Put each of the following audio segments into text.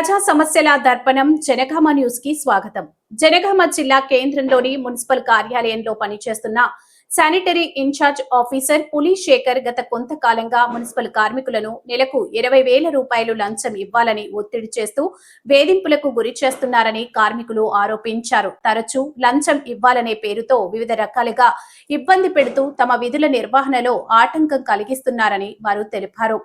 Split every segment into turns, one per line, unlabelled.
ప్రజా సమస్యల దర్పణం జనగామ న్యూస్కి స్వాగతం. జనగామ జిల్లా కేంద్రంలోని మున్సిపల్ కార్యాలయంలో పనిచేస్తున్న శానిటరీ ఇన్ఛార్జ్ ఆఫీసర్ పులి శేఖర్ గత కొంతకాలంగా మున్సిపల్ కార్మికులను నెలకు ఇరవై వేల రూపాయలు లంచం ఇవ్వాలని ఒత్తిడి చేస్తూ వేధింపులకు గురి చేస్తున్నారని కార్మికులు ఆరోపించారు. తరచూ లంచం ఇవ్వాలనే పేరుతో వివిధ రకాలుగా ఇబ్బంది పెడుతూ తమ విధుల నిర్వహణలో ఆటంకం కలిగిస్తున్నారని వారు తెలిపారు.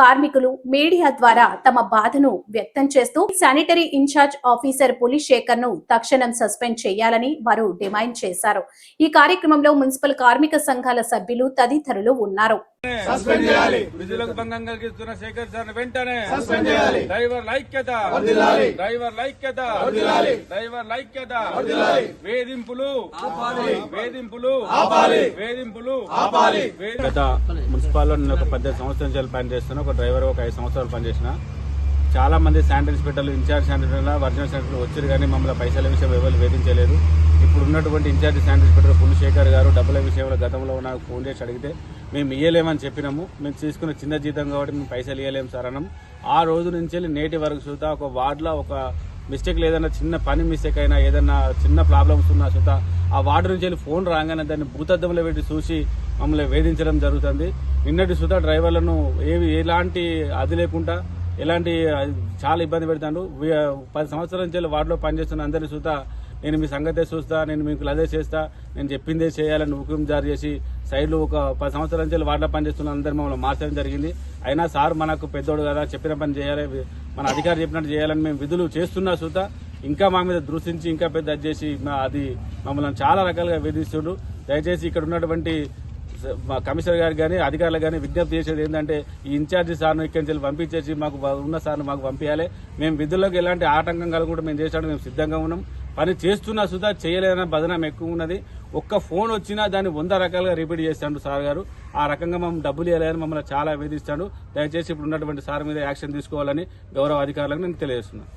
కార్మికులు మీడియా ద్వారా తమ బాధను వ్యక్తం చేస్తూ శానిటరీ ఇన్ఛార్జ్ ఆఫీసర్ పులిశేఖర్ను తక్షణం సస్పెండ్ చేయాలని వారు డిమాండ్ చేశారు. ఈ కార్యక్రమంలో మున్సిపల్ కార్మిక సంఘాల సభ్యులు తదితరులు ఉన్నారు.
సస్పెండ్ చేయాలి.
విధులకు భంగం కలిగిస్తున్న శేఖర్ సార్ వెంటనే
సస్పెండ్ చేయాలి.
డ్రైవర్
వర్ధిల్లాలి.
డ్రైవర్
వర్ధిల్లాలి.
డ్రైవర్
వర్ధిల్లాలి.
వేధింపులు. వేధింపులు.
ఆపాలి.
వేధింపులు. గత మున్సిపాల్లో నేను ఒక పద్దెనిమిది సంవత్సరాల నుంచి పనిచేస్తున్నా ఒక డ్రైవర్ ఒక ఐదు సంవత్సరాలు పనిచేసిన. చాలా మంది శానిటరీ ఇన్స్పెక్టర్లు ఇన్ఛార్జ్ శానిటరీల వర్జినల్ శానిటరీలు వచ్చారు కానీ మమ్మల్ని పైసల విషయం ఎవరు వేధించలేదు. ఇప్పుడు ఉన్నటువంటి ఇన్ఛార్జ్ శానిటరీ ఇన్స్పెక్టర్ పుల్లిశేఖర్ గారు డబ్బుల విషయంలో గతంలో నాకు ఫోన్ చేసి అడిగితే మేము ఇయ్యలేమని చెప్పినాము. మేము తీసుకున్న చిన్న జీతం కాబట్టి మేము పైసలు ఇవ్వలేము సార్ అన్నాం. ఆ రోజు నుంచి వెళ్ళి నేటి వరకు చూద్దా ఒక వార్డులో ఒక మిస్టేక్ ఏదైనా చిన్న పని మిస్టేక్ అయినా ఏదైనా చిన్న ప్రాబ్లమ్స్ ఉన్నా సుతా ఆ వార్డు నుంచి వెళ్ళి ఫోన్ రాగానే దాన్ని భూతద్దంలో పెట్టి చూసి మమ్మల్ని వేధించడం జరుగుతుంది. నిన్నటి సుధా డ్రైవర్లను ఏవి ఎలాంటి అది లేకుండా ఎలాంటి అది చాలా ఇబ్బంది పెడతాడు పది సంవత్సరాల నుంచి వెళ్ళి వార్డులో పనిచేస్తున్న అందరి చూస్తా నేను మీ సంగతే చూస్తా నేను మీకు అదే చేస్తా నేను చెప్పిందే చేయాలని హుకుం జారీ చేసి సైడ్లు ఒక పది సంవత్సరాల నుంచి వెళ్ళి వార్డులో పనిచేస్తున్న అందరు మమ్మల్ని మార్చడం జరిగింది. అయినా సార్ మనకు పెద్దోడు కదా చెప్పిన పని చేయాలి మన అధికారి చెప్పినట్టు చేయాలని మేము విధులు చేస్తున్నా చూస్తా. ఇంకా మా మీద దృష్టించి ఇంకా పెద్ద అది చేసి మా- అది మమ్మల్ని చాలా రకాలుగా వేధిస్తుండు దయచేసి ఇక్కడ ఉన్నటువంటి మా కమిషనర్ గారు కానీ అధికారులకు కానీ విజ్ఞప్తి చేసేది ఏంటంటే ఈ ఇన్ఛార్జి సార్ను ఇక్కడి నుంచి పంపించేసి మాకు ఉన్న సార్ను మాకు పంపించాలి. మేము విధుల్లోకి ఎలాంటి ఆటంకం కలగకుండా మేము చేసాడు మేము సిద్ధంగా ఉన్నాం. పని చేస్తున్నా సుధా చేయలేదన్న బదనం ఎక్కువ ఉన్నది. ఒక్క ఫోన్ వచ్చినా దాన్ని వంద రకాలుగా రిపీట్ చేస్తాడు సార్ గారు. ఆ రకంగా మేము డబ్బులు ఇవ్వలేదని మమ్మల్ని చాలా వేధిస్తాడు. దయచేసి ఇప్పుడు ఉన్నటువంటి సార్ మీద యాక్షన్ తీసుకోవాలని గౌరవ అధికారులకు నేను తెలియజేస్తున్నాను.